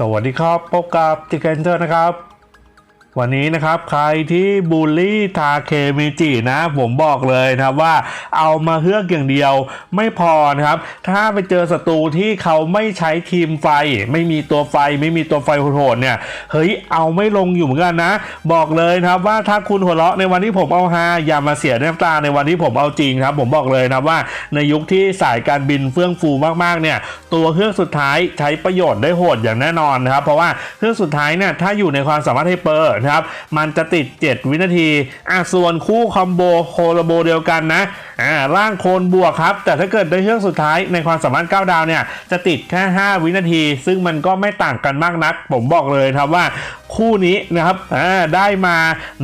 สวัสดีครับ พบกับติเกนเจอร์นะครับ วันนี้นะครับใครที่บูลลี่ทาเคมิจินะ ผมบอกเลยนะครับว่าเอามาเฮือกอย่างเดียวไม่พอนะครับ ถ้าไปเจอศัตรูที่เขาไม่ใช้ทีมไฟ ไม่มีตัวไฟ ไม่มีตัวไฟโหดๆเนี่ยเฮ้ยเอาไม่ลงอยู่เหมือนกันนะ บอกเลยนะครับว่าถ้าคุณหัวเราะในวันที่ผมเอาฮาอย่ามาเสียน้ำตาในวันที่ผมเอาจริงครับ ผมบอกเลยนะว่าในยุคที่สายการบินเฟื่องฟูมากๆเนี่ยตัวเครื่องสุดท้ายใช้ประโยชน์ได้โหดอย่างแน่นอนนะครับเพราะว่าเครื่องสุดท้ายเนี่ยถ้าอยู่ในความสามารถไฮเปอร์นะครับ มันจะติด 7 วินาที อะส่วนคู่คอมโบโคโลโบเดียวกันนะอ่าร่างโคนบวกครับ แต่ถ้าเกิดในเครื่องสุดท้ายในความสามารถ 9 ดาวเนี่ยจะติดแค่ 5 วินาที ซึ่งมันก็ไม่ต่างกันมากนัก ผมบอกเลยครับว่าคู่นี้นะครับอ่าได้มา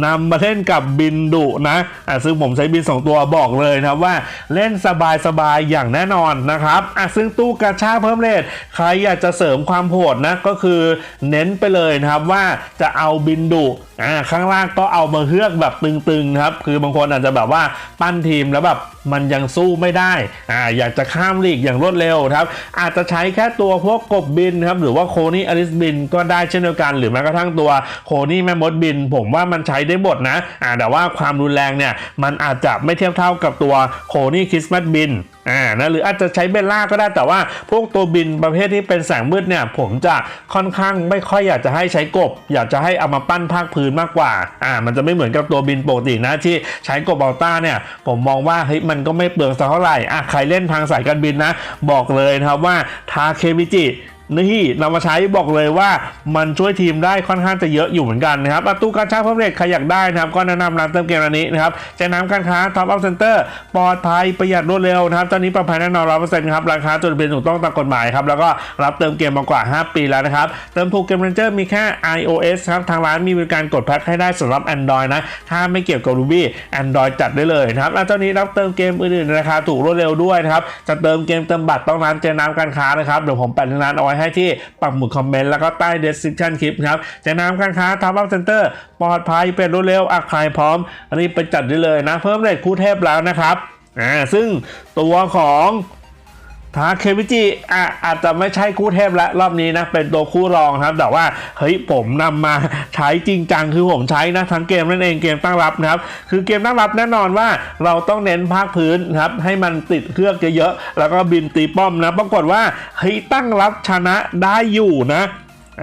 นำมาเล่นกับบินดุนะอ่าซึ่งผมใช้บิน 2 ตัวบอกเลยนะครับว่าเล่นสบายๆอย่างแน่นอนนะครับอะซึ่งตู้กระชาเพิ่มเลทใครอยากจะเสริมความโหดนะก็คือเน้นไปเลยนะครับว่าจะเอาบินดุอ่าข้างล่างก็เอามาเฮือกแบบตึงๆครับคือบางคนอาจจะแบบว่าปั้นทีมแล้วแบบしたมันยังสู้ไม่ได้อ่าอยากจะข้ามลีกอย่างรวดเร็วครับ อาจจะใช้แค่ตัวพวกกบบินครับหรือว่าโคนี่อลิสบินก็ได้เช่นเดียวกัน หรือแม้กระทั่งตัวโคนี่แม่มดบิน ผมว่ามันใช้ได้หมดนะอ่าแต่ว่าความรุนแรงเนี่ยมันอาจจะไม่เทียบเท่ากับตัวโคนี่คริสต์มาสบินอ่านะหรืออาจจะใช้เบลล่าก็ได้แต่ว่าพวกตัวบินประเภทที่เป็นแสงมืดเนี่ยผมจะค่อนข้างไม่ค่อยอยากจะให้ใช้กบ อยากจะให้เอามาปั้นภาคพื้นมากกว่าอ่ามันจะไม่เหมือนกับตัวบินปกตินะที่ใช้กบอัลต้าเนี่ยผมมองว่าเฮ้ยมันก็ไม่เปลืองสักเท่าไหร่อะใครเล่นทางสายการบินนะ บอกเลยนะครับว่าทาเคมิจิ นี่นำมาใช้บอกเลยว่ามันช่วยทีมได้ค่อนข้างจะเยอะอยู่เหมือนกันนะครับประตูการชาร์จเพิ่มเรทใครอยากได้นะครับ ก็แนะนำร้านเติมเกมร้านนี้นะครับใจน้ำการค้าท็อปอัพเซ็นเตอร์ปลอดภัยประหยัดรวดเร็วนะครับตอนนี้ปลอดภัยแน่นอนร้อยเปอร์เซ็นต์ครับราคาจดทะเบียนถูกต้องตามกฎหมายครับแล้วก็รับเติมเกมมากว่า 5 ปีแล้วนะครับ เติมถูกเกมเรนเจอร์มีแค่ iOS ครับทางร้านมีบริการกดแพ็คให้ได้สำหรับ Android นะถ้าไม่เกี่ยวกับ Ruby Android จัดได้เลยนะครับแล้วตอนนี้รับเติมเกมอื่นๆราคาถูกรวดเร็วด้วยนะครับจะเติมเกมเติมบัตรต้องร้านเจน้ำการค้านะครับเดี๋ยวผมแปะร้านเอาไว้ให้ที่ปักหมุดคอมเมนต์แล้วก็ใต้ description คลิปครับเจน้ำการค้าท็อปอัพเซ็นเตอร์ปลอดภัยเป็นรวดเร็วอาใครพร้อมรีบไปจัดได้เลยนะ เพิ่มเรทคู่เทพแล้วนะครับอ่าซึ่งตัวของ ทาเคมิจิอะอาจจะไม่ใช่คู่เทพและรอบนี้นะ เป็นตัวคู่รองครับ แต่ว่าเฮ้ยผมนำมาใช้จริงจังคือผมใช้นะ ทั้งเกมนั่นเองเกมตั้งรับนะครับ คือเกมตั้งรับแน่นอนว่าเราต้องเน้นภาคพื้นครับ ให้มันติดเครื่องเยอะๆแล้วก็บินตีป้อมนะปรากฏว่าเฮ้ยตั้งรับชนะได้อยู่นะ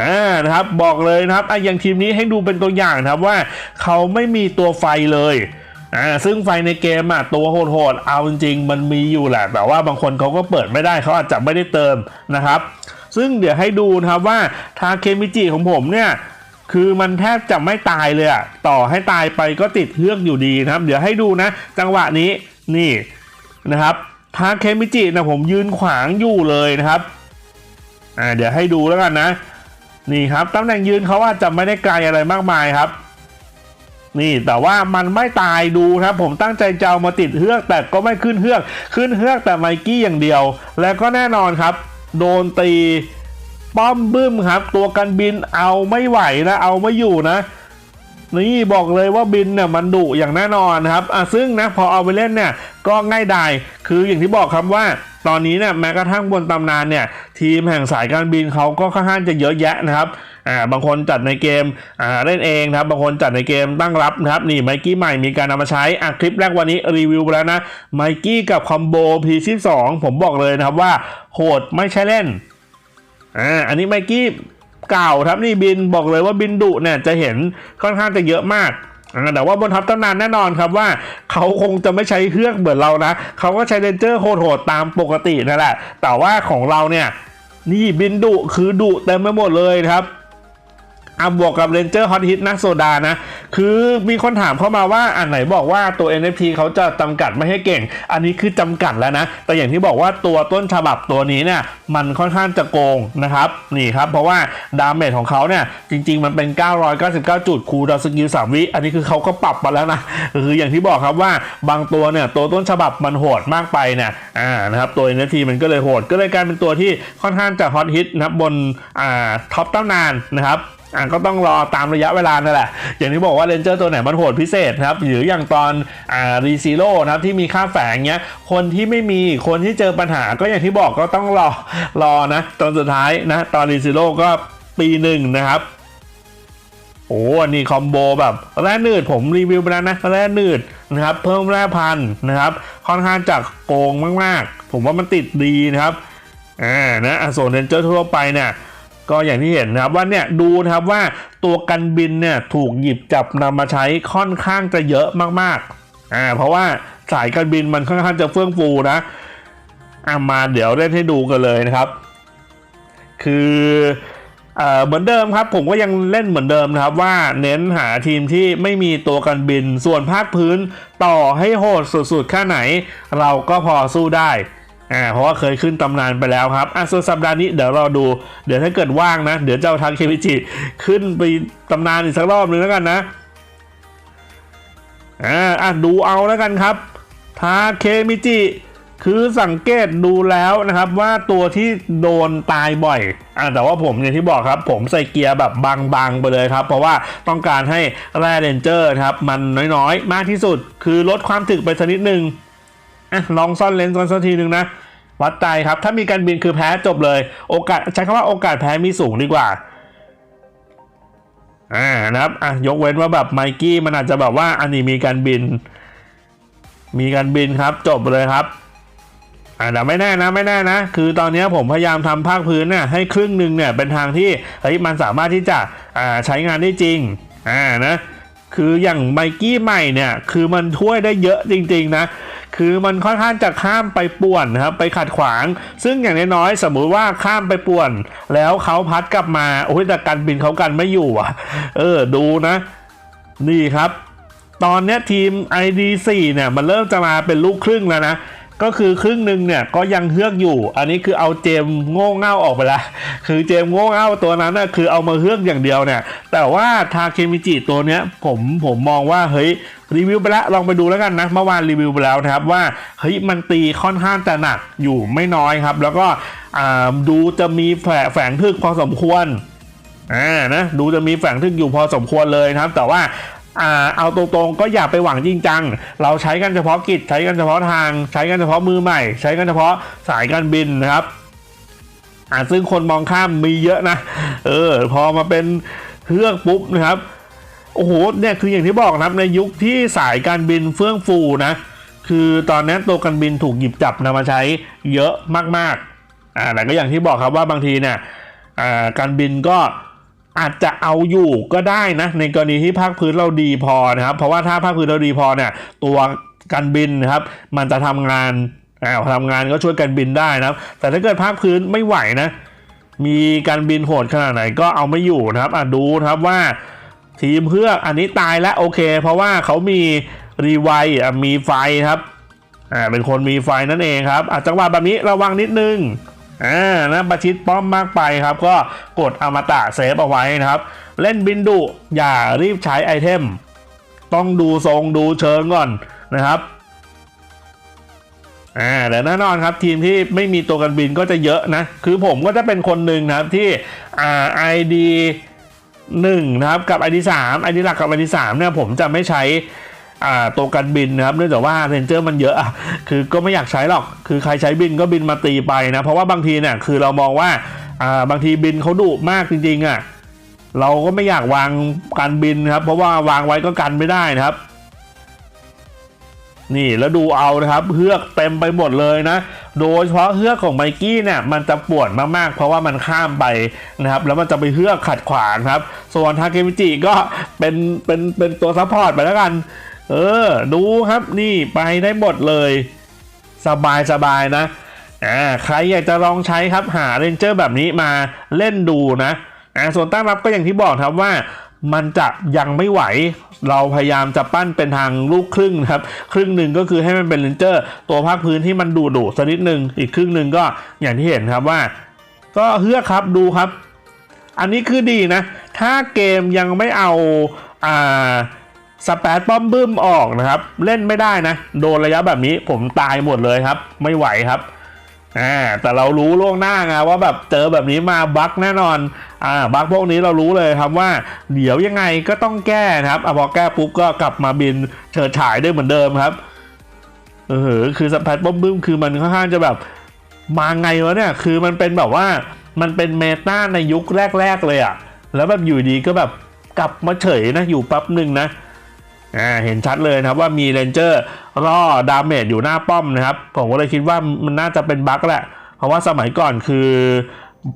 อ่านะครับบอกเลยนะครับอะอย่างทีมนี้ให้ดูเป็นตัวอย่างนะครับว่าเขาไม่มีตัวไฟเลย อ่าซึ่งไฟในเกมอะตัวโหดๆเอาจริงๆมันมีอยู่แหละ แต่ว่าบางคนเขาก็เปิดไม่ได้เขาอาจจะไม่ได้เติมนะครับ ซึ่งเดี๋ยวให้ดูนะครับว่าทาเคมิจิของผมเนี่ยคือมันแทบจะไม่ตายเลยอะต่อให้ตายไปก็ติดเครื่องอยู่ดีนะครับ เดี๋ยวให้ดูนะ จังหวะนี้นี่นะครับทาเคมิจินะผมยืนขวางอยู่เลยนะครับอ่าเดี๋ยวให้ดูแล้วกันนะ นี่ครับตำแหน่งยืนเขาอาจจะไม่ได้ไกลอะไรมากมายครับ นี่แต่ว่ามันไม่ตายดูครับ ผมตั้งใจจะเอามาติดเฮือก แต่ก็ไม่ขึ้นเฮือก ขึ้นเฮือกแต่ไมกี้อย่างเดียว แล้วก็แน่นอนครับ โดนตีป้อมบึ้มครับ ตัวกันบินเอาไม่ไหวนะ เอาไม่อยู่นะ นี่บอกเลยว่าบินเนี่ยมันดุอย่างแน่นอนครับอะซึ่งนะพอเอาไปเล่นเนี่ยก็ง่ายดายคืออย่างที่บอกครับว่าตอนนี้เนี่ยแม้กระทั่งบนตำนานเนี่ยทีมแห่งสายการบินเขาก็ค่อนข้างจะเยอะแยะนะครับ อ่าบางคนจัดในเกมอ่าเล่นเองครับบางคนจัดในเกมตั้งรับนะครับนี่ไมกี้ใหม่มีการนำมาใช้อะคลิปแรกวันนี้รีวิวไปแล้วนะไมกี้กับคอมโบ P12 ผมบอกเลยนะครับว่าโหดไม่ใช่เล่นอ่าอันนี้ไมกี้เก่าครับนี่บินบอกเลยว่าบินดุเนี่ยจะเห็นค่อนข้างจะเยอะมากอ่าแต่ว่าบนทัพตำนานแน่นอนครับว่าเขาคงจะไม่ใช้เครื่องเหมือนเรานะเขาก็ใช้เรนเจอร์โหดๆตามปกตินั่นแหละแต่ว่าของเราเนี่ยนี่บินดุคือดุเต็มไปหมดเลยครับ อะบวกกับเรนเจอร์ฮอตฮิตนะโซดานะ คือมีคนถามเข้ามาว่าอันไหนบอกว่าตัว NFT เขาจะจำกัดไม่ให้เก่ง อันนี้คือจำกัดแล้วนะ แต่อย่างที่บอกว่าตัวต้นฉบับตัวนี้เนี่ย มันค่อนข้างจะโกงนะครับ นี่ครับ เพราะว่าดาเมจของเขาเนี่ย จริง ๆ มันเป็น 999 จุดคูดาวสกิล3วิ อันนี้คือเขาก็ปรับมาแล้วนะ คืออย่างที่บอกครับว่าบางตัวเนี่ยตัวต้นฉบับมันโหดมากไปเนี่ย อ่า นะครับ ตัว NFT มันก็เลยโหด ก็เลยกลายเป็นตัวที่ค่อนข้างจะฮอตฮิตนะครับบน อ่า ท็อปตั้งนานนะครับ อะก็ต้องรอตามระยะเวลานั่นแหละ อย่างที่บอกว่าเรนเจอร์ตัวไหนมันโหดพิเศษนะครับ หรืออย่างตอนอ่ารีซีโร่นะครับที่มีค่าแฝงเงี้ย คนที่ไม่มีคนที่เจอปัญหาก็อย่างที่บอกก็ต้องรอรอนะ ตอนสุดท้ายนะ ตอนรีซีโร่ก็ปีหนึ่งนะครับโอ้อันนี้คอมโบแบบแร่นืดผมรีวิวไปแล้วนะแร่นืดนะครับเพิ่มแร่พันนะครับค่อนข้างจากโกงมากๆ ผมว่ามันติดดีนะครับอ่านะอะส่วนเรนเจอร์ทั่วไปเนี่ย ก็อย่างที่เห็นนะครับว่าเนี่ยดูนะครับว่าตัวกันบินเนี่ยถูกหยิบจับนำมาใช้ค่อนข้างจะเยอะมากๆอ่าเพราะว่าสายการบินมันค่อนข้างจะเฟื่องฟูนะอะมาเดี๋ยวเล่นให้ดูกันเลยนะครับ คือเอ่อเหมือนเดิมครับผมก็ยังเล่นเหมือนเดิมนะครับว่าเน้นหาทีมที่ไม่มีตัวกันบินส่วนภาคพื้นต่อให้โหดสุดๆแค่ไหน เราก็พอสู้ได้ อ่าเพราะว่าเคยขึ้นตำนานไปแล้วครับอะส่วนสัปดาห์นี้เดี๋ยวเราดู เดี๋ยวถ้าเกิดว่างนะ เดี๋ยวเจ้าทางเคมิจิขึ้นไปตำนานอีกสักรอบหนึ่งแล้วกันนะอ่าอะดูเอาแล้วกันครับทาเคมิจิคือสังเกตดูแล้วนะครับว่าตัวที่โดนตายบ่อยอะแต่ว่าผมอย่างที่บอกครับ ผมใส่เกียร์แบบบางๆไปเลยครับ เพราะว่าต้องการให้แรเรนเจอร์ครับมันน้อยๆ มากที่สุด คือลดความถึกไปสักนิดนึง อะลองซ่อนเลนส์กันสักทีหนึ่งนะวัดใจครับ ถ้ามีการบินคือแพ้จบเลย โอกาสใช้คำว่าโอกาสแพ้มีสูงดีกว่าอ่านะครับอะยกเว้นว่าแบบไมกี้มันอาจจะแบบว่าอันนี้มีการบิน มีการบินครับจบเลยครับอ่าแต่ไม่แน่นะไม่แน่นะ คือตอนนี้ผมพยายามทำภาคพื้นเนี่ยให้ครึ่งหนึ่งเนี่ยเป็นทางที่เฮ้ยมันสามารถที่จะอ่าใช้งานได้จริงอ่านะคืออย่างไมกี้ใหม่เนี่ยคือมันช่วยได้เยอะจริง ๆ นะ คือมันค่อนข้างจะข้ามไปป่วนนะครับไปขัดขวาง ซึ่งอย่างน้อยๆสมมุติว่าข้ามไปป่วน แล้วเขาพัดกลับมาโอ้ยแต่การบินเขากันไม่อยู่อะ เออดูนะ นี่ครับ ตอนเนี้ยทีม ID4 เนี่ยมันเริ่มจะมาเป็นลูกครึ่งแล้วนะ ก็คือครึ่งหนึ่งเนี่ยก็ยังเฮือกอยู่ อันนี้คือเอาเจมโง่เง่าออกไปล้วคือเจมโง่เง่าตัวนั้นน่ะคือเอามาเฮือกอย่างเดียวเนี่ย แต่ว่าทาเคมิจิตัวเนี้ยผมผมมองว่าเฮ้ยรีวิวไปแล้วลองไปดูแล้วกันนะเมื่อวานรีวิวไปแล้วนะครับว่าเฮ้ยมันตีค่อนข้างจะหนักอยู่ไม่น้อยครับ แล้วก็ดูจะมีแฝแฝงทึกพอสมควรอ่านะดูจะมีแฝงทึกอยู่พอสมควรเลยนะครับ แต่ว่า อ่าเอาตรงๆก็อย่าไปหวังจริงจัง เราใช้กันเฉพาะกิจใช้กันเฉพาะทาง ใช้กันเฉพาะมือใหม่ ใช้กันเฉพาะสายการบินนะครับอ่าซึ่งคนมองข้ามมีเยอะนะ เออ พอมาเป็นเฮือกปุ๊บนะครับ โอ้โห เนี่ยคืออย่างที่บอกนะครับในยุคที่สายการบินเฟื่องฟูนะ คือตอนนี้นตัวการบินถูกหยิบจับนำมาใช้เยอะมากๆอ่าแต่ก็อย่างที่บอกครับว่าบางทีเนี่ยการบินก็ อาจจะเอาอยู่ก็ได้นะในกรณีที่ภาคพื้นเราดีพอนะครับเพราะว่าถ้าภาคพื้นเราดีพอเนี่ยตัวการบินนะครับมันจะทำงานอ่าทำงานก็ช่วยการบินได้นะครับ แต่ถ้าเกิดภาคพื้นไม่ไหวนะ มีการบินโหดขนาดไหนก็เอาไม่อยู่นะครับอะดูนะครับว่าทีมเพื่ออันนี้ตายแล้วโอเค เพราะว่าเขามีรีไวอะมีไฟครับอ่าเป็นคนมีไฟนั่นเองครับอะจังหวะแบบนี้ระวังนิดนึง อ่านะประชิดป้อมมากไปครับ ก็กดอมตะเซฟเอาไว้นะครับ เล่นบินดุอย่ารีบใช้ไอเทม ต้องดูทรงดูเชิงก่อนนะครับอ่าแต่แน่นอนครับทีมที่ไม่มีตัวกันบินก็จะเยอะนะ คือผมก็จะเป็นคนหนึ่งนะครับที่อ่า ID หนึ่งนะครับกับ ID สาม ID หลักกับ ID สามเนี่ยผมจะไม่ใช้ ตัวกันบินนะครับเนื่องจากว่าเรนเจอร์มันเยอะอะคือก็ไม่อยากใช้หรอก คือใครใช้บินก็บินมาตีไปนะ เพราะว่าบางทีเนี่ยคือเรามองว่าบางทีบินเขาดุมากจริงๆอะเราก็ไม่อยากวางการบินครับ เพราะว่าวางไว้ก็กันไม่ได้นะครับ นี่แล้วดูเอานะครับเฮือกเต็มไปหมดเลยนะ โดยเฉพาะเฮือกของไมกี้เนี่ยมันจะปวดมากๆ เพราะว่ามันข้ามไปนะครับ แล้วมันจะไปเฮือกขัดขวางครับ ส่วนทาเคมิจิก็เป็นเป็นเป็นตัวซัพพอร์ตไปแล้วกัน เออ ดูครับนี่ไปได้หมดเลย สบายสบายนะอ่าใครอยากจะลองใช้ครับหาเรนเจอร์แบบนี้มาเล่นดูนะอ่าส่วนตั้งรับก็อย่างที่บอกครับว่ามันจะยังไม่ไหว เราพยายามจะปั้นเป็นทางลูกครึ่งครับ ครึ่งหนึ่งก็คือให้มันเป็นเลนเจอร์ ตัวภาคพื้นที่มันดูดุสักนิดหนึ่งอีกครึ่งหนึ่งก็อย่างที่เห็นครับว่า ก็เฮือกครับดูครับ อันนี้คือดีนะ ถ้าเกมยังไม่เอาอ่า สเปซป้อมบึ้มออกนะครับ เล่นไม่ได้นะ โดนระยะแบบนี้ผมตายหมดเลยครับ ไม่ไหวครับอ่าแต่เรารู้ล่วงหน้าไงว่าแบบเจอแบบนี้มาบั๊กแน่นอนอ่าบั๊กพวกนี้เรารู้เลยครับว่า เดี๋ยวยังไงก็ต้องแก้นะครับอพอแก้ปุ๊บก็กลับมาบินเฉิดฉายได้เหมือนเดิมครับเออคือสแปดบอมบึ้มคือมันค่อนข้างจะแบบมาไงวะเนี่ยคือมันเป็นแบบว่ามันเป็นเมตาในยุคแรก ๆ เลยอะแล้วแบบอยู่ดีก็แบบกลับมาเฉยนะอยู่แป๊บหนึ่งนะ อ่าเห็นชัดเลยนะครับว่ามีเรนเจอร์ล่อดาเมจอยู่หน้าป้อมนะครับ ผมก็เลยคิดว่ามันน่าจะเป็นบั๊กแหละ เพราะว่าสมัยก่อนคือ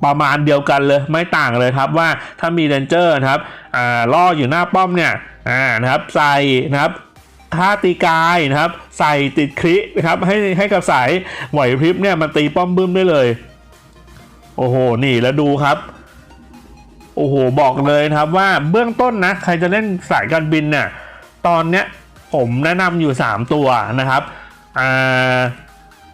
ประมาณเดียวกันเลยไม่ต่างเลยครับว่าถ้ามีเรนเจอร์นะครับอ่าล่ออยู่หน้าป้อมเนี่ยอ่านะครับใส่นะครับท่าตีกายนะครับ ใส่ติดครินะครับให้ให้กับสายไหวพริบเนี่ยมันตีป้อมบึ้มได้เลย โอ้โหนี่แล้วดูครับโอ้โหบอกเลยนะครับว่าเบื้องต้นนะใครจะเล่นสายการบินเนี่ย ตอนเนี้ยผมแนะนำอยู่ 3 ตัวนะครับ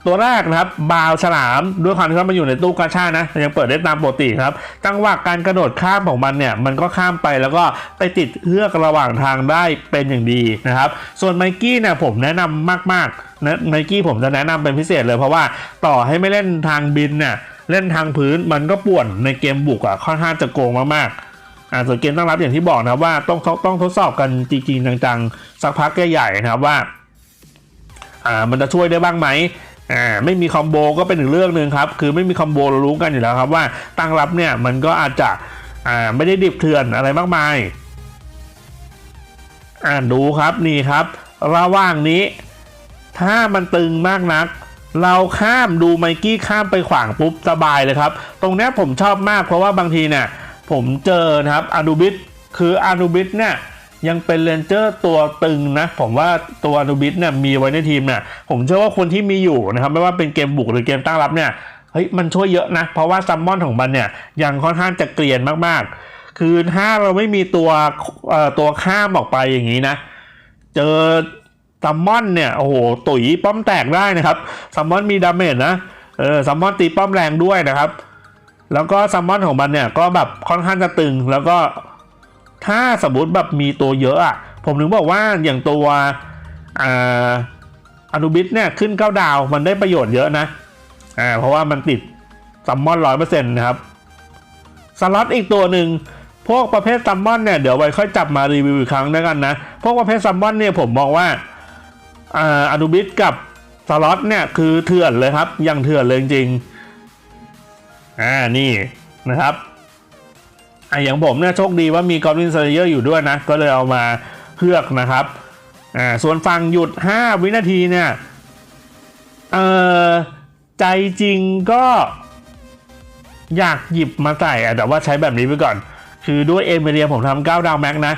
ตัวแรกนะครับบาวฉลามด้วยความที่ว่ามันอยู่ในตู้กาชานะยังเปิดได้ตามปกติครับจังหวะการกระโดดข้ามของมันเนี่ยมันก็ข้ามไปแล้วก็ไปติดเฮือกระหว่างทางได้เป็นอย่างดีนะครับ ส่วนไมกี้เนี่ยผมแนะนำมากๆนะไมกี้ผมจะแนะนำเป็นพิเศษเลยเพราะว่าต่อให้ไม่เล่นทางบินเนี่ยเล่นทางพื้นมันก็ป่วนในเกมบุกอะค่อนข้างจะโกงมากๆ อ่าส่วนเกมตั้งรับอย่างที่บอกนะว่าต้องต้องต้องทดสอบกันจริงๆจังๆ สักพักใหญ่ๆนะครับว่าอ่ามันจะช่วยได้บ้างไหมอ่าไม่มีคอมโบก็เป็นอีกเรื่องหนึ่งครับ คือไม่มีคอมโบเรารู้กันอยู่แล้วครับว่าตั้งรับเนี่ยมันก็อาจจะอ่าไม่ได้ดิบเถื่อนอะไรมากมายอ่านดูครับนี่ครับ ระหว่างนี้ ถ้ามันตึงมากนัก เราข้ามดูไมกี้ข้ามไปขวางปุ๊บสบายเลยครับ ตรงเนี้ยผมชอบมากเพราะว่าบางทีเนี่ย ผมเจอนะครับอานูบิสคืออานูบิสเนี่ยยังเป็นเลนเจอร์ตัวตึงนะ ผมว่าตัวอานูบิสเนี่ยมีไว้ในทีมเนี่ยผมเชื่อว่าคนที่มีอยู่นะครับไม่ว่าเป็นเกมบุกหรือเกมตั้งรับเนี่ยเฮ้ยมันช่วยเยอะนะ เพราะว่าซัมมอนของมันเนี่ยยังค่อนข้างจะเกลียนมากๆ คือถ้าเราไม่มีตัวเอ่อตัวข้ามออกไปอย่างนี้นะ เจอซัมมอนเนี่ยโอ้โหตุ๋ยป้อมแตกได้นะครับซัมมอนมีดาเมจนะเออซัมมอนตีป้อมแรงด้วยนะครับ แล้วก็ซัมมอนของมันเนี่ยก็แบบค่อนข้างจะตึง แล้วก็ถ้าสมมติแบบมีตัวเยอะอะ ผมถึงบอกว่าอย่างตัวอนุบิสเนี่ยขึ้นเก้าดาวมันได้ประโยชน์เยอะนะอ่าเพราะว่ามันติดซัมมอนร้อยเปอร์เซ็นต์นะครับสล็อตอีกตัวหนึ่งพวกประเภทซัมมอนเนี่ยเดี๋ยวไว้ค่อยจับมารีวิวอีกครั้งด้วยกันนะ พวกประเภทซัมมอนเนี่ยผมมองว่าอ่าอนุบิสกับสล็อตเนี่ยคือเถื่อนเลยครับยังเถื่อนเลยจริงๆ อ่านี่นะครับอะอย่างผมเนี่ยโชคดีว่ามีกอบลินเซเยอร์อยู่ด้วยนะ ก็เลยเอามาเพือกนะครับอ่าส่วนฝั่งหยุด 5 วินาทีเนี่ยเออใจจริงก็อยากหยิบมาใส่แต่ว่าใช้แบบนี้ไปก่อน คือด้วยเอเมเรียผมทำ9ดาวแม็กนะ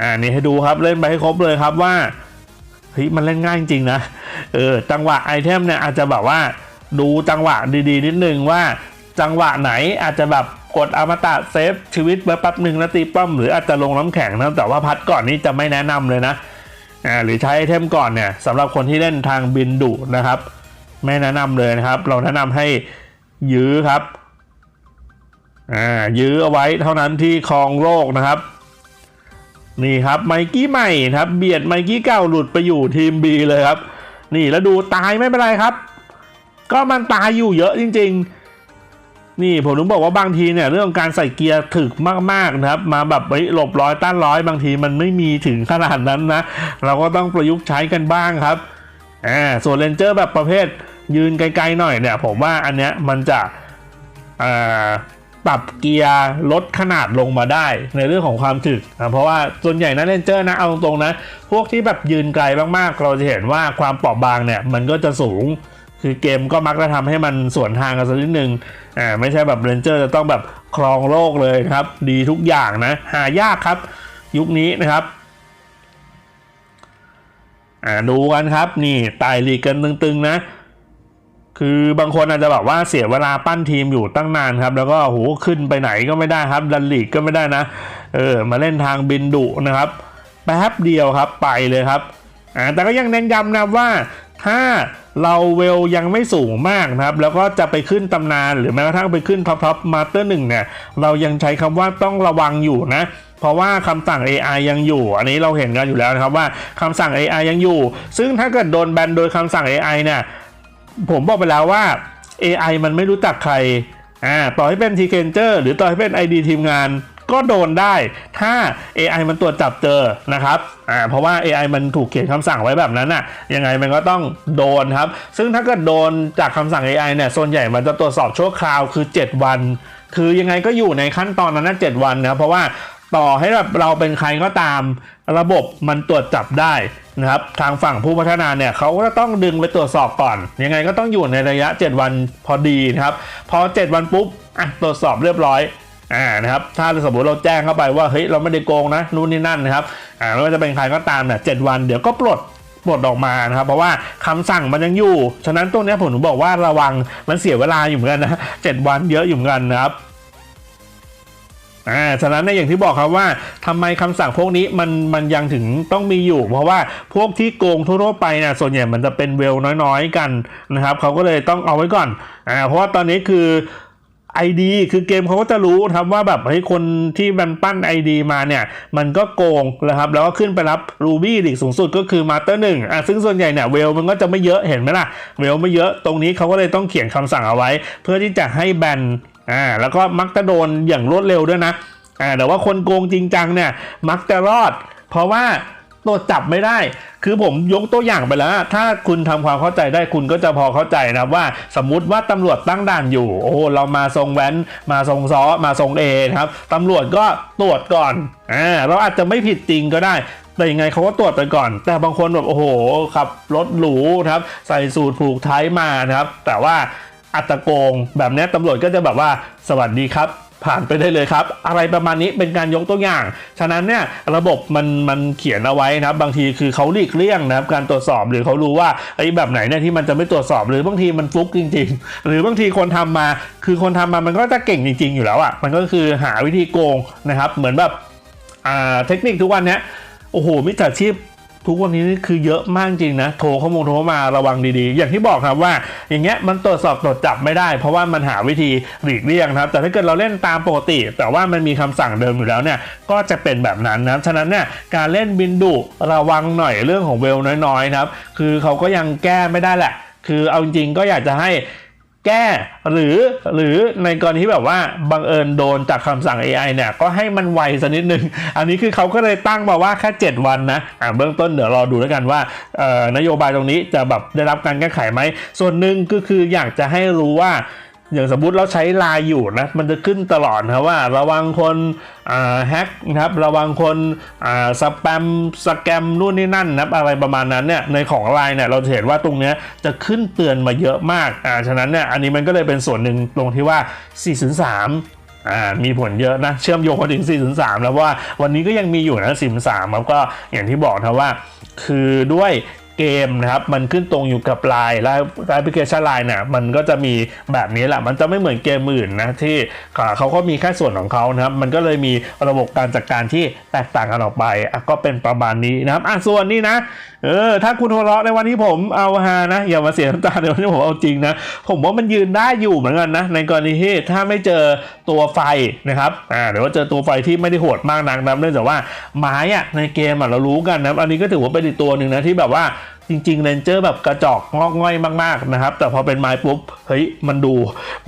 อ่านี่ให้ดูครับเล่นไปให้ครบเลยครับว่าเฮ้ยมันเล่นง่ายจริงนะเออจังหวะไอเทมเนี่ยอาจจะแบบว่า ดูจังหวะดีๆ นิดนึงว่าจังหวะไหนอาจจะแบบกดอมตะเซฟชีวิตไว้แป๊บหนึ่งแล้วตีป้อมหรืออาจจะลงน้ำแข็งนะแต่ว่าพัดก่อนนี้จะไม่แนะนำเลยนะอ่าหรือใช้ไอเทมก่อนเนี่ยสำหรับคนที่เล่นทางบินดุนะครับ ไม่แนะนำเลยนะครับ เราแนะนำให้ยื้อครับอ่ายื้อเอาไว้เท่านั้นที่ครองโลกนะครับ นี่ครับไมกี้ใหม่ครับ เบียดไมกี้เก่าหลุดไปอยู่ทีม B เลยครับ นี่แล้วดูตายไม่เป็นไรครับ ก็มันตายอยู่เยอะจริง ๆ นี่ผมถึงบอกว่าบางทีเนี่ยเรื่องการใส่เกียร์ถึกมากๆนะครับ มาแบบเฮ้ยหลบร้อยต้านร้อยบางทีมันไม่มีถึงขนาดนั้นนะ เราก็ต้องประยุกต์ใช้กันบ้างครับอ่าส่วนเลนเจอร์แบบประเภทยืนไกลๆหน่อยเนี่ย ผมว่าอันเนี้ยมันจะอ่าปรับเกียร์ลดขนาดลงมาได้ในเรื่องของความถึกนะเพราะว่าส่วนใหญ่นะเลนเจอร์นะเอาตรงๆนะ พวกที่แบบยืนไกลมากๆ เราจะเห็นว่าความเปราะบางเนี่ยมันก็จะสูง คือเกมก็มักจะทำให้มันสวนทางกันสักนิดนึงอ่าไม่ใช่แบบเรนเจอร์จะต้องแบบครองโลกเลยครับ ดีทุกอย่างนะ หายากครับ ยุคนี้นะครับอ่าดูกันครับนี่ไต่ลีกกันตึงๆนะคือบางคนอาจจะแบบว่าเสียเวลาปั้นทีมอยู่ตั้งนานครับ แล้วก็โหขึ้นไปไหนก็ไม่ได้ครับดันลีกก็ไม่ได้นะ เออมาเล่นทางบินดุนะครับแป๊บเดียวครับไปเลยครับอ่าแต่ก็ยังเน้นย้ำนะว่า ถ้าเราเวลยังไม่สูงมากนะครับ แล้วก็จะไปขึ้นตำนานหรือแม้กระทั่งไปขึ้นท็อปท็อปมาสเตอร์หนึ่งเนี่ย เรายังใช้คำว่าต้องระวังอยู่นะเพราะว่าคำสั่ง AI ยังอยู่ อันนี้เราเห็นกันอยู่แล้วนะครับว่าคำสั่ง AI ยังอยู่ ซึ่งถ้าเกิดโดนแบนโดยคำสั่ง AI เนี่ย ผมบอกไปแล้วว่า AI มันไม่รู้จักใคร อ่า ต่อให้เป็น t ีเ n นเจอร์หรือต่อให้เป็น ID ทีมงาน ก็โดนได้ถ้า AI มันตรวจจับเจอนะครับอ่าเพราะว่า AI มันถูกเขียนคำสั่งไว้แบบนั้นน่ะยังไงมันก็ต้องโดนครับ ซึ่งถ้าเกิดโดนจากคำสั่ง AI เนี่ยส่วนใหญ่มันจะตรวจสอบชั่วคราวคือ 7 วัน คือยังไงก็อยู่ในขั้นตอนนั้นนะ7วันนะครับเพราะว่าต่อให้แบบเราเป็นใครก็ตามระบบมันตรวจจับได้นะครับทางฝั่งผู้พัฒนาเนี่ยเขาก็ต้องดึงไปตรวจสอบก่อน ยังไงก็ต้องอยู่ในระยะ 7 วันพอดีนะครับ พอ 7 วันปุ๊บอะตรวจสอบเรียบร้อย อ่านะครับถ้าสมมติเราแจ้งเข้าไปว่าเฮ้ยเราไม่ได้โกงนะนู่นนี่นั่นนะครับอ่าไม่ว่าจะเป็นใครก็ตามเนี่ยเวันเดี๋ยวก็ปลดปลดออกมานะครับเพราะว่าคำสั่งมันยังอยู่ ฉะนั้นตรงเนี้ยผมบอกว่าระวังมันเสียเวลาอยู่เหมือนกันนะเจ็ดวันเยอะอยู่เหมือนกันนะครับอ่า ฉะนั้นในอย่างที่บอกครับว่าทำไมคำสั่งพวกนี้มันมันยังถึงต้องมีอยู่ เพราะว่าพวกที่โกงทั่วไปเนี่ยส่วนใหญ่มันจะเป็นเวลน้อยๆกันนะครับเขาก็เลยต้องเอาไว้ก่อนอ่าเพราะว่าตอนนี้คือ ID คือเกมเขาก็จะรู้ครับว่าแบบเฮ้ยคนที่มันปั้น ID มาเนี่ย มันก็โกงนะครับ แล้วก็ขึ้นไปรับ Ruby ลีกสูงสุดก็คือ Master 1อะซึ่งส่วนใหญ่เนี่ยเวลมันก็จะไม่เยอะเห็นไหมล่ะ เวลไม่เยอะตรงนี้เขาก็เลยต้องเขียนคำสั่งเอาไว้ เพื่อที่จะให้แบนอ่าแล้วก็มักจะโดนอย่างรวดเร็วด้วยนะอ่าแต่ว่าคนโกงจริงจังเนี่ยมักจะรอด เพราะว่า ตรวจับไม่ได้ คือผมยกตัวอย่างไปแล้ว ถ้าคุณทำความเข้าใจได้คุณก็จะพอเข้าใจนะว่า สมมุติว่าตำรวจตั้งด่านอยู่ โอ้เรามาทรงแว้น มาทรงซ้อมาทรงเอนะครับตำรวจก็ตรวจก่อนอ่าเราอาจจะไม่ผิดจริงก็ได้แต่ยังไงเขาก็ตรวจไปก่อน แต่บางคนแบบโอ้โหขับรถหรูครับ ใส่สูทผูกไทยมานะครับ แต่ว่าอัตโกงแบบนี้ตำรวจก็จะแบบว่าสวัสดีครับ ผ่านไปได้เลยครับ อะไรประมาณนี้เป็นการยกตัวอย่าง ฉะนั้นเนี่ยระบบมันมันเขียนเอาไว้นะครับ บางทีคือเขาหลีกเลี่ยงนะครับการตรวจสอบหรือเขารู้ว่าไอ้แบบไหนเนี่ยที่มันจะไม่ตรวจสอบหรือบางทีมันฟลุกจริง ๆ หรือบางทีคนทำมา คือคนทำมามันก็จะเก่งจริง ๆ อยู่แล้วอะ่ะมันก็คือหาวิธีโกงนะครับ เหมือนแบบอ่าเทคนิคทุกวันเนี้ยโอ้โหมิจฉาชีพ ทุกวันนี้นี่คือเยอะมากจริงนะ โทรเข้ามาโทรมาระวังดีๆ อย่างที่บอกครับว่า อย่างเงี้ยมันตรวจสอบตรวจจับไม่ได้ เพราะว่ามันหาวิธีหลีกเลี่ยงนะครับ แต่ถ้าเกิดเราเล่นตามปกติ แต่ว่ามันมีคำสั่งเดิมอยู่แล้วเนี่ยก็จะเป็นแบบนั้นนะฉะนั้นเนี่ยการเล่นบินดุระวังหน่อยเรื่องของเวลน้อยๆครับคือเขาก็ยังแก้ไม่ได้แหละ คือเอาจริงก็อยากจะให้ แก้หรือหรือในกรณีที่แบบว่าบังเอิญโดนจากคำสั่ง AI เนี่ยก็ให้มันไวสักนิดนึง อันนี้คือเขาก็เลยตั้งมาว่าแค่ 7 วันนะอ่าเบื้องต้นเดี๋ยวรอดูแล้วกันว่านโยบายตรงนี้จะแบบได้รับการแก้ไขไหม ส่วนหนึ่งก็คืออยากจะให้รู้ว่า อย่างสมมติเราใช้ไลน์อยู่นะมันจะขึ้นตลอดนะว่าระวังคนแฮกนะครับระวังคนสแปมสแกมนู่นนี่นั่นนะอะไรประมาณนั้นเนี่ยในของไลน์เนี่ยเราจะเห็นว่าตรงเนี้ยจะขึ้นเตือนมาเยอะมากอ่าฉะนั้นเนี่ยอันนี้มันก็เลยเป็นส่วนหนึ่งตรงที่ว่า 403อ่ามีผลเยอะนะ เชื่อมโยงมาถึง 403 แล้วว่าวันนี้ก็ยังมีอยู่นะ 403ครับก็อย่างที่บอกนะว่า คือด้วย เกมนะครับมันขึ้นตรงอยู่กับไลน์และแอปพลิเคชันไลน์เนี่ยมันก็จะมีแบบนี้แหละมันจะไม่เหมือนเกมอื่นนะที่อ่าเขาก็มีแค่ส่วนของเขานะครับมันก็เลยมีระบบการจัดการที่แตกต่างกันออกไปก็เป็นประมาณนี้นะครับอะส่วนนี้นะ เออ ถ้าคุณหัวเราะในวันที่ผมเอาฮานะ อย่ามาเสียน้ำตาในวันที่ผมเอาจริงนะ ผมว่ามันยืนได้อยู่เหมือนกันนะ ในกรณีที่ถ้าไม่เจอตัวไฟนะครับ อ่าหรือว่าเจอตัวไฟที่ไม่ได้โหดมากนักนะเนื่องจากว่าไม้อะในเกมอะเรารู้กันนะ อันนี้ก็ถือว่าเป็นอีกตัวหนึ่งนะที่แบบว่า จริงๆเรนเจอร์แบบกระจอกงอกง่อยมากๆนะครับ แต่พอเป็นไม้ปุ๊บเฮ้ยมันดู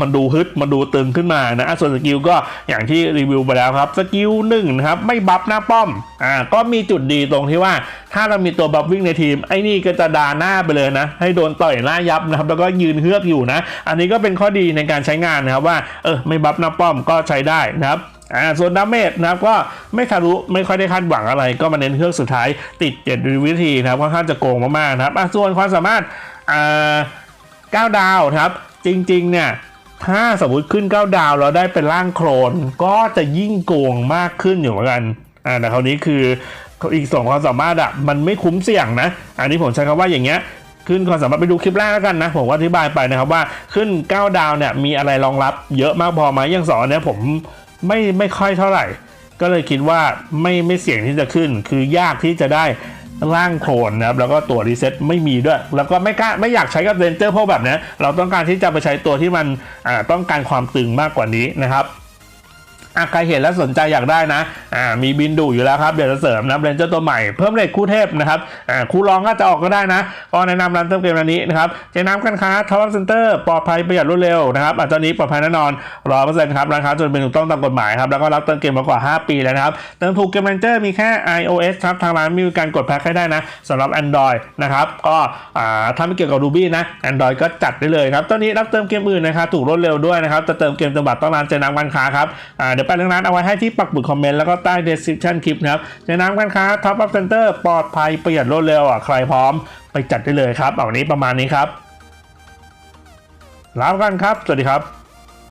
มันดูฮึดมันดูตึงขึ้นมานะส่วนสกิลก็อย่างที่รีวิวไปแล้วครับสกิลหนึ่งนะครับไม่บัฟหน้าป้อมอ่าก็มีจุดดีตรงที่ว่า ถ้าเรามีตัวบัฟวิ่งในทีม ไอ้นี่ก็จะดาหน้าไปเลยนะ ให้โดนต่อยหน้ายับนะครับแล้วก็ยืนเฮือกอยู่นะ อันนี้ก็เป็นข้อดีในการใช้งานนะครับว่าเออไม่บัฟหน้าป้อมก็ใช้ได้นะครับ อ่าส่วนดาเมจนะครับก็ไม่ทะลุไม่ค่อยได้คาดหวังอะไร ก็มาเน้นเครื่องสุดท้ายติดเจ็ดวิธีนะครับค่อนข้างจะโกงมากๆนะครับอะส่วนความสามารถอ่า9ดาวครับ จริงๆเนี่ยถ้าสมมติขึ้น 9 ดาวแล้วได้เป็นร่างโคลนก็จะยิ่งโกงมากขึ้นอยู่เหมือนกันอ่าแต่คราวนี้คืออีกสองความสามารถอะมันไม่คุ้มเสี่ยงนะ อันนี้ผมใช้คำว่าอย่างเงี้ยขึ้นความสามารถไปดูคลิปแรกแล้วกันนะผมอธิบายไปนะครับว่าขึ้น 9 ดาวเนี่ยมีอะไรรองรับเยอะมากพอไหมอย่างสองอันเนี้ยผม ไม่ไม่ค่อยเท่าไหร่ ก็เลยคิดว่าไม่ไม่เสี่ยงที่จะขึ้น คือยากที่จะได้ร่างโคลนนะครับแล้วก็ตัวรีเซ็ตไม่มีด้วย แล้วก็ไม่กล้าไม่อยากใช้กับเรนเจอร์พวกแบบนี้เราต้องการที่จะไปใช้ตัวที่มันต้องการความตึงมากกว่านี้นะครับ อะใครเห็นแล้วสนใจอยากได้นะอ่ามีบินดูอยู่แล้วครับเดี๋ยวจะเสริมนะเรนเจอร์ตัวใหม่เพิ่มเลทคู่เทพนะครับอ่าคู่รองก็จะออกก็ได้นะก็แนะนำร้านเติมเกมร้านนี้นะครับเจ๊น้ำกันค้าท็อปเซ็นเตอร์ปลอดภัยประหยัดรวดเร็วนะครับอะตอนนี้ปลอดภัยแน่นอนร้อยเปอร์เซ็นต์ครับร้านค้าจนเป็นถูกต้องตามกฎหมายครับแล้วก็รับเติมเกมมากว่า 5 ปีแล้วนะครับเติมถูกเกมเรนเจอร์มีแค่ iOS ครับทางร้านมีการกดแพ็คให้ได้นะสำหรับ Android นะครับก็อ่าถ้าไม่เกี่ยวกับ Ruby นะ Android ก็จัดได้เลยครับตอนนี้รับเติมเกมอื่นนะครับถูกรวดเร็วด้วยนะครับจะเติมเกมเติมบัตรต้องร้านเจน้ำกันค้าครับอ่าเดี๋ยวไปเรื่องร้านเอาไว้ให้ที่ปักบุดคอมเมนต์แล้วก็ใต้เดสคริปชันคลิปนะครับในน้ำกันค้า Top Up Center ปลอดภัยประหยัดรวดเร็วอะใครพร้อมไปจัดได้เลยครับเอาวันนี้ประมาณนี้ครับลาไปกันครับ สวัสดีครับ